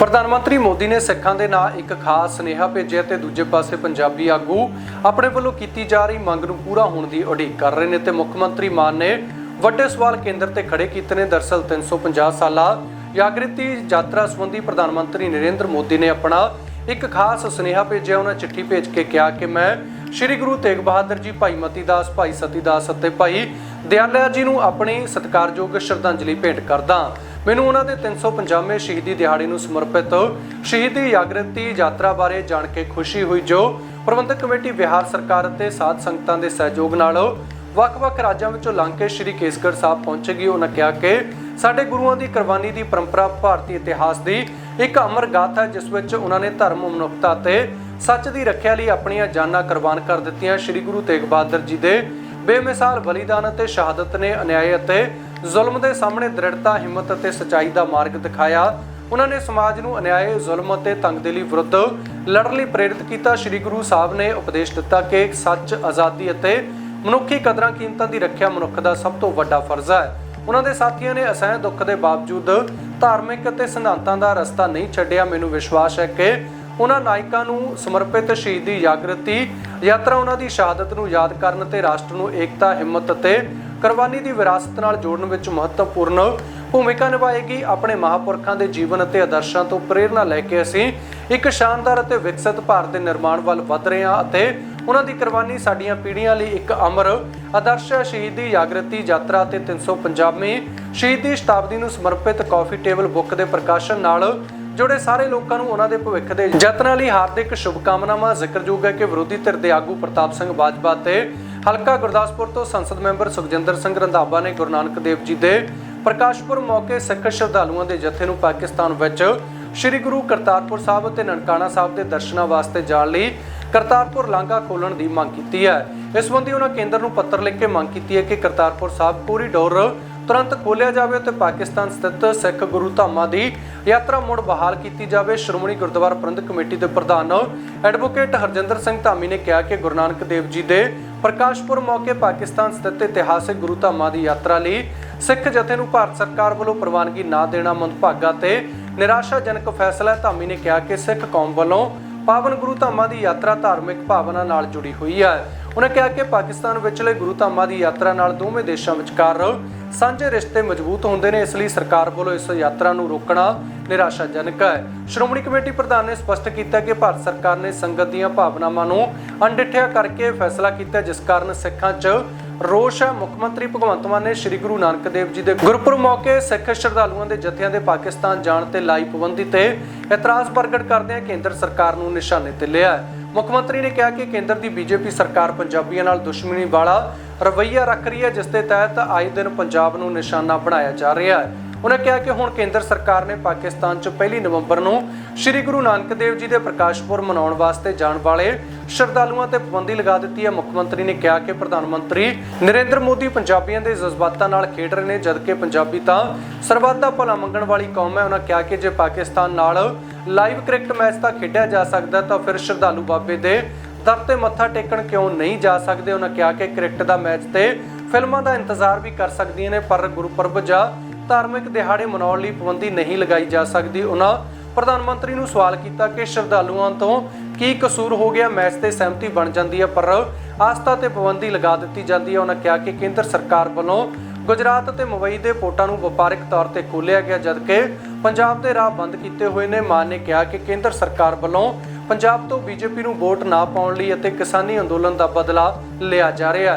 ਪ੍ਰਧਾਨ ਮੰਤਰੀ ਮੋਦੀ ਨੇ ਸਿੱਖਾਂ ਦੇ ਨਾਂ ਇੱਕ ਖਾਸ ਸੁਨੇਹਾ ਭੇਜਿਆ ਤੇ ਦੂਜੇ ਪਾਸੇ ਪੰਜਾਬੀ ਆਗੂ ਆਪਣੇ ਵੱਲੋਂ ਕੀਤੀ ਜਾ ਰਹੀ ਮੰਗ ਨੂੰ ਪੂਰਾ ਹੋਣ ਦੀ ਉਡੀਕ ਕਰ ਰਹੇ ਨੇ ਤੇ ਮੁੱਖ ਮੰਤਰੀ ਮਾਨ ਨੇ ਵੱਡੇ ਸਵਾਲ ਕੇਂਦਰ ਤੇ ਖੜੇ ਕੀਤੇ ਨੇ। ਦਰਸਲ 350 ਸਾਲਾ ਜਾਗ੍ਰਿਤੀ ਯਾਤਰਾ ਸੰਬੰਧੀ ਪ੍ਰਧਾਨ ਮੰਤਰੀ ਨਰਿੰਦਰ ਮੋਦੀ ਨੇ ਆਪਣਾ ਇੱਕ ਖਾਸ ਸੁਨੇਹਾ ਭੇਜਿਆ। ਉਹਨਾਂ ਚਿੱਠੀ ਭੇਜ ਕੇ ਕਿਹਾ ਕਿ ਮੈਂ ਸ੍ਰੀ ਗੁਰੂ ਤੇਗ ਬਹਾਦਰ ਜੀ ਭਾਈ ਮਤੀ ਦਾਸ, ਭਾਈ ਸਤੀ ਦਾਸ ਅਤੇ ਭਾਈ ਦਿਆਲਿਆ ਜੀ ਨੂੰ ਆਪਣੀ ਸਤਿਕਾਰਯੋਗ ਸ਼ਰਧਾਂਜਲੀ ਭੇਂਟ ਕਰਦਾ ਮੈਨੂੰ ਉਹਨਾਂ ਦੇ 350ਵੇਂ ਸ਼ਹੀਦੀ ਦਿਹਾੜੇ ਨੂੰ ਸਮਰਪਿਤ ਸ਼ਹੀਦੀ ਜਾਗਰਤੀ ਯਾਤਰਾ ਬਾਰੇ ਜਾਣ ਕੇ ਖੁਸ਼ੀ ਹੋਈ, ਜੋ ਪ੍ਰਬੰਧਕ ਕਮੇਟੀ ਬਿਹਾਰ ਸਰਕਾਰ ਅਤੇ ਸਾਧ ਸੰਗਤਾਂ ਦੇ ਸਹਿਯੋਗ ਨਾਲ ਵੱਖ-ਵੱਖ ਰਾਜਾਂ ਵਿੱਚੋਂ ਲੰਘ ਕੇ ਸ਼੍ਰੀ ਕੇਸਗੜ੍ਹ ਸਾਹਿਬ ਪਹੁੰਚੇਗੀ। ਉਹਨਾਂ ਕਿਹਾ ਕਿ ਸਾਡੇ ਗੁਰੂਆਂ ਦੀ ਕੁਰਬਾਨੀ ਦੀ ਪਰੰਪਰਾ ਭਾਰਤੀ ਇਤਿਹਾਸ ਦੀ ਇੱਕ ਅਮਰ ਗਾਥਾ ਹੈ, ਜਿਸ ਵਿੱਚ ਉਹਨਾਂ ਨੇ ਧਰਮ, ਮਨੁੱਖਤਾ ਤੇ ਸੱਚ ਦੀ ਰੱਖਿਆ ਲਈ ਆਪਣੀਆਂ ਜਾਨਾਂ ਕੁਰਬਾਨ ਕਰ ਦਿੱਤੀਆਂ। ਸ਼੍ਰੀ ਗੁਰੂ ਤੇਗ ਬਹਾਦਰ ਜੀ ਦੇ ਬੇਮਿਸਾਲ ਬਲੀਦਾਨ ਅਤੇ ਸ਼ਹਾਦਤ ਨੇ ਅਨਿਆਏ ਅਤੇ ਜ਼ੁਲਮ ਦੇ ਸਾਹਮਣੇ ਦ੍ਰਿੜਤਾ, ਹਿੰਮਤ ਅਤੇ ਸਚਾਈ ਦਾ ਮਾਰਗ ਦਿਖਾਇਆ। ਉਹਨਾਂ ਨੇ ਸਮਾਜ ਨੂੰ ਅਨਿਆਏ, ਜ਼ੁਲਮ ਅਤੇ ਤੰਗਦਿਲੀ ਵਿਰੁੱਧ ਲੜਨ ਲਈ ਪ੍ਰੇਰਿਤ ਕੀਤਾ। ਸ੍ਰੀ ਗੁਰੂ ਸਾਹਿਬ ਨੇ ਉਪਦੇਸ਼ ਦਿੱਤਾ ਕਿ ਸੱਚ, ਆਜ਼ਾਦੀ ਅਤੇ ਮਨੁੱਖੀ ਕਦਰਾਂ ਕੀਮਤਾਂ ਦੀ ਰੱਖਿਆ ਮਨੁੱਖ ਦਾ ਸਭ ਤੋਂ ਵੱਡਾ ਫਰਜ਼ ਹੈ। ਉਹਨਾਂ ਦੇ ਸਾਥੀਆਂ ਨੇ ਅਸਹਿ ਦੁੱਖ ਦੇ ਬਾਵਜੂਦ ਧਾਰਮਿਕ ਅਤੇ ਸਿਧਾਂਤਾਂ ਦਾ ਰਸਤਾ ਨਹੀਂ ਛੱਡਿਆ। ਮੈਨੂੰ ਵਿਸ਼ਵਾਸ ਹੈ ਕਿ ਉਹਨਾਂ ਨਾਇਕਾਂ ਨੂੰ ਸਮਰਪਿਤ ਸ਼ਹੀਦੀ ਜਾਗਰਤੀ ਯਾਤਰਾ ਉਹਨਾਂ ਦੀ ਸ਼ਹਾਦਤ ਨੂੰ ਯਾਦ ਕਰਨ ਅਤੇ ਰਾਸ਼ਟਰ ਨੂੰ ਏਕਤਾ, ਹਿੰਮਤ ਅਤੇ ਕੁਰਬਾਨੀ ਦੀ ਵਿਰਾਸਤ ਨਾਲ ਜੋੜਨ ਵਿੱਚ ਮਹੱਤਵਪੂਰਨ ਭੂਮਿਕਾ ਨਿਭਾਏਗੀ ਆਪਣੇ ਮਹਾਪੁਰਖਾਂ ਦੇ ਜੀਵਨ ਅਤੇ ਆਦਰਸ਼ਾਂ ਤੋਂ ਪ੍ਰੇਰਣਾ ਲੈ ਕੇ ਅਸੀਂ ਇੱਕ ਸ਼ਾਨਦਾਰ ਅਤੇ ਵਿਕਸਿਤ ਭਾਰਤ ਦੇ ਨਿਰਮਾਣ ਵੱਲ ਵਧ ਰਹੇ ਹਾਂ ਅਤੇ ਉਹਨਾਂ ਦੀ ਕੁਰਬਾਨੀ ਸਾਡੀਆਂ ਪੀੜ੍ਹੀਆਂ ਲਈ ਇੱਕ ਅਮਰ, ਆਦਰਸ਼ ਹੈ। ਸ਼ਹੀਦੀ ਜਾਗਰਤੀ ਯਾਤਰਾ ਤੇ 350ਵੀਂ ਸ਼ਹੀਦੀ ਸ਼ਤਾਬਦੀ ਨੂੰ ਸਮਰਪਿਤ ਕਾਫੀ ਟੇਬਲ ਬੁੱਕ ਦੇ ਪ੍ਰਕਾਸ਼ਨ ਨਾਲ ਜੁੜੇ ਸਾਰੇ ਲੋਕਾਂ ਨੂੰ ਉਹਨਾਂ ਦੇ ਭਵਿੱਖ ਦੇ ਯਤਨਾਂ ਲਈ ਹਾਰਦਿਕ ਸ਼ੁਭਕਾਮਨਾਵਾਂ। ਜ਼ਿਕਰਯੋਗ ਹੈ ਕਿ ਵਿਰੋਧੀ ਧਿਰ ਦੇ ਆਗੂ ਪ੍ਰਤਾਪ ਸਿੰਘ ਬਾਜਵਾ ਤੇ ਹਲਕਾ ਗੁਰਦਾਸਪੁਰ ਤੋਂ ਸੰਸਦ ਮੈਂਬਰ ਸੁਖਜਿੰਦਰ ਸਿੰਘ ਰੰਧਾਵਾ ਨੇ ਗੁਰੂ ਨਾਨਕ ਦੇਵ ਜੀ ਦੇ ਪ੍ਰਕਾਸ਼ਪੁਰ ਮੌਕੇ ਸਿੱਖ ਸ਼ਰਧਾਲੂਆਂ ਦੇ ਜਥੇ ਨੂੰ ਪਾਕਿਸਤਾਨ ਵਿੱਚ ਸ੍ਰੀ ਗੁਰੂ ਕਰਤਾਰਪੁਰ ਸਾਹਿਬ ਅਤੇ ਨਨਕਾਣਾ ਸਾਹਿਬ ਦੇ ਦਰਸ਼ਨਾਂ ਵਾਸਤੇ ਜਾਣ ਲਈ ਕਰਤਾਰਪੁਰ ਲਾਂਘਾ ਖੋਲਣ ਦੀ ਮੰਗ ਕੀਤੀ ਹੈ। ਇਸ ਸੰਬੰਧੀ ਉਹਨਾਂ ਕੇਂਦਰ ਨੂੰ ਪੱਤਰ ਲਿਖ ਕੇ ਮੰਗ ਕੀਤੀ ਹੈ ਕਿ ਕਰਤਾਰਪੁਰ ਸਾਹਿਬ ਕੋਰੀਡੋਰ ਤੁਰੰਤ ਖੋਲ੍ਹਿਆ ਜਾਵੇ ਅਤੇ ਪਾਕਿਸਤਾਨ ਸਥਿਤ ਸਿੱਖ ਗੁਰੂ ਧਾਮਾਂ ਦੀ ਯਾਤਰਾ ਮੁੜ ਬਹਾਲ ਕੀਤੀ ਜਾਵੇ। ਸ਼੍ਰੋਮਣੀ ਗੁਰਦੁਆਰਾ ਪ੍ਰਬੰਧਕ ਕਮੇਟੀ ਦੇ ਪ੍ਰਧਾਨ ਐਡਵੋਕੇਟ ਹਰਜਿੰਦਰ ਸਿੰਘ ਧਾਮੀ ਨੇ ਕਿਹਾ ਕਿ ਗੁਰੂ ਨਾਨਕ ਦੇਵ ਜੀ ਦੇ ਪ੍ਰਕਾਸ਼ਪੁਰ ਮੌਕੇ ਪਾਕਿਸਤਾਨ ਸਥਿਤ ਇਤਿਹਾਸਕ ਗੁਰੂ ਧਾਮਾਂ ਦੀ ਯਾਤਰਾ ਲਈ ਸਿੱਖ ਜਥੇ ਨੂੰ ਭਾਰਤ ਸਰਕਾਰ ਵੱਲੋਂ ਪ੍ਰਵਾਨਗੀ ਨਾ ਦੇਣਾ ਮੰਦਭਾਗਾ ਤੇ ਨਿਰਾਸ਼ਾਜਨਕ ਫੈਸਲਾ ਧਾਮੀ ਨੇ ਕਿਹਾ ਕਿ ਸਿੱਖ ਕੌਮ ਵੱਲੋਂ ਪਾਵਨ ਗੁਰੂ ਧਾਮਾਂ ਦੀ ਯਾਤਰਾ ਧਾਰਮਿਕ ਭਾਵਨਾ ਨਾਲ ਜੁੜੀ ਹੋਈ ਹੈ। ਉਹਨਾਂ ਕਿਹਾ ਕਿ ਪਾਕਿਸਤਾਨ ਵਿਚਲੇ ਗੁਰੂ ਧਾਮਾਂ ਦੀ ਯਾਤਰਾ ਨਾਲ ਦੋਵੇਂ ਦੇਸ਼ਾਂ ਵਿਚਕਾਰ ਸਾਂਝੇ ਰਿਸ਼ਤੇ ਮਜ਼ਬੂਤ ਹੁੰਦੇ ਨੇ, ਇਸ ਲਈ ਸਰਕਾਰ ਵੱਲੋਂ ਇਸ ਯਾਤਰਾ ਨੂੰ ਰੋਕਣਾ ਨਿਰਾਸ਼ਾਜਨਕ ਹੈ। ਸ਼੍ਰੋਮਣੀ ਕਮੇਟੀ ਪ੍ਰਧਾਨ ਨੇ ਸਪਸ਼ਟ ਕੀਤਾ ਕਿ ਭਾਰਤ ਸਰਕਾਰ ਨੇ ਸੰਗਤ ਦੀਆਂ ਭਾਵਨਾਵਾਂ ਨੂੰ ਅਣਡਿੱਠਿਆ ਕਰਕੇ ਫੈਸਲਾ ਕੀਤਾ, ਜਿਸ ਕਾਰਨ ਸਿੱਖਾਂ 'ਚ ਰੋਸ਼ ਹੈ। ਮੁੱਖ ਮੰਤਰੀ ਭਗਵੰਤ ਮਾਨ ਨੇ ਸ੍ਰੀ ਗੁਰੂ ਨਾਨਕ ਦੇਵ ਜੀ ਦੇ ਗੁਰਪੁਰਬ ਮੌਕੇ ਸਿੱਖ ਸ਼ਰਧਾਲੂਆਂ ਦੇ ਜਥਿਆਂ ਦੇ ਪਾਕਿਸਤਾਨ ਜਾਣ ਤੇ ਲਾਈ ਪਾਬੰਦੀ ਤੇ ਇਤਰਾਜ਼ ਪ੍ਰਗਟ ਕਰਦਿਆਂ ਕੇਂਦਰ ਸਰਕਾਰ ਨੂੰ ਨਿਸ਼ਾਨੇ ਤੇ ਲਿਆ ਮੁੱਖ ਮੰਤਰੀ ਨੇ ਕਿਹਾ ਕਿ ਕੇਂਦਰ ਦੀ ਬੀਜੇਪੀ ਸਰਕਾਰ ਪੰਜਾਬੀਆਂ ਨਾਲ ਦੁਸ਼ਮਣੀ ਵਾਲਾ ਰਵਈਆ ਰੱਖ ਰਹੀ ਹੈ, ਜਿਸ ਦੇ ਤਹਿਤ ਆਏ ਦਿਨ ਪੰਜਾਬ ਨੂੰ ਨਿਸ਼ਾਨਾ ਬਣਾਇਆ ਜਾ ਰਿਹਾ ਹੈ। ਉਹਨਾਂ ਕਿਹਾ ਕਿ ਹੁਣ ਕੇਂਦਰ ਸਰਕਾਰ ਨੇ ਪਾਕਿਸਤਾਨ 'ਚ 1 ਨਵੰਬਰ ਨੂੰ ਸ੍ਰੀ ਗੁਰੂ ਨਾਨਕ ਦੇਵ ਜੀ ਦੇ ਪ੍ਰਕਾਸ਼ਪੁਰ ਮਨਾਉਣ ਵਾਸਤੇ ਜਾਣ ਵਾਲੇ ਸ਼ਰਧਾਲੂਆਂ ਤੇ ਪਾਬੰਦੀ ਲਗਾ ਦਿੱਤੀ ਹੈ। ਮੁੱਖ ਮੰਤਰੀ ਨੇ ਕਿਹਾ ਕਿ ਪ੍ਰਧਾਨ ਮੰਤਰੀ ਨਰਿੰਦਰ ਮੋਦੀ ਪੰਜਾਬੀਆਂ ਦੇ ਜਜ਼ਬਾਤਾਂ ਨਾਲ ਖੇਡ ਰਹੇ ਨੇ, ਜਦਕਿ ਪੰਜਾਬੀ ਤਾਂ ਸਰਬੱਤ ਦਾ ਭਲਾ ਮੰਗਣ ਵਾਲੀ ਕੌਮ ਹੈ। ਉਹਨਾਂ ਕਿਹਾ ਕਿ ਜੇ ਪਾਕਿਸਤਾਨ ਨਾਲ ਲਾਈਵ ਕ੍ਰਿਕਟ ਮੈਚ ਤਾਂ ਖੇਡਿਆ ਜਾ ਸਕਦਾ ਤਾਂ ਫਿਰ ਸ਼ਰਧਾਲੂ ਬਾਬੇ ਦੇ ਦਰ ਤੇ ਮੱਥਾ ਟੇਕਣ ਕਿਉਂ ਨਹੀਂ ਜਾ ਸਕਦੇ? ਉਹਨਾਂ ਕਿਹਾ ਕਿ ਕ੍ਰਿਕਟ ਦਾ ਮੈਚ ਤੇ ਫਿਲਮਾਂ ਦਾ ਇੰਤਜ਼ਾਰ ਵੀ ਕਰ ਸਕਦੀਆਂ ਨੇ, ਪਰ ਗੁਰਪੁਰਬ ਜਾਂ ਧਾਰਮਿਕ ਦਿਹਾੜੇ ਮਨਾਉਣ ਲਈ ਪਾਬੰਦੀ ਨਹੀਂ ਲਗਾਈ ਜਾ ਸਕਦੀ। ਉਹਨਾਂ ਪ੍ਰਧਾਨ ਮੰਤਰੀ ਨੂੰ ਸਵਾਲ ਕੀਤਾ ਕਿ ਸ਼ਰਧਾਲੂਆਂ ਤੋਂ ਕੀ ਕਸੂਰ ਹੋ ਗਿਆ? ਮੈਚ ਤੇ ਸਹਿਮਤੀ ਬਣ ਜਾਂਦੀ ਹੈ, ਪਰ ਆਸਥਾ ਤੇ ਪਾਬੰਦੀ ਲਗਾ ਦਿੱਤੀ ਜਾਂਦੀ ਹੈ। ਉਹਨਾਂ ਕਿਹਾ ਕਿ ਕੇਂਦਰ ਸਰਕਾਰ ਵੱਲੋਂ ਗੁਜਰਾਤ ਅਤੇ ਮੁੰਬਈ ਦੇ ਪੋਰਟਾਂ ਨੂੰ ਵਪਾਰਕ ਤੌਰ ਤੇ ਖੋਲ੍ਹਿਆ ਗਿਆ, ਜਦਕਿ ਪੰਜਾਬ ਦੇ ਰਾਹ ਬੰਦ ਕੀਤੇ ਹੋਏ ਨੇ। ਮਾਨ ਨੇ ਕਿਹਾ ਕਿ ਕੇਂਦਰ ਸਰਕਾਰ ਵੱਲੋਂ ਪੰਜਾਬ ਤੋਂ ਬੀਜੇਪੀ ਨੂੰ ਵੋਟ ਨਾ ਪਾਉਣ ਲਈ ਅਤੇ ਕਿਸਾਨੀ ਅੰਦੋਲਨ ਦਾ ਬਦਲਾ ਲਿਆ ਜਾ ਰਿਹਾ ਹੈ।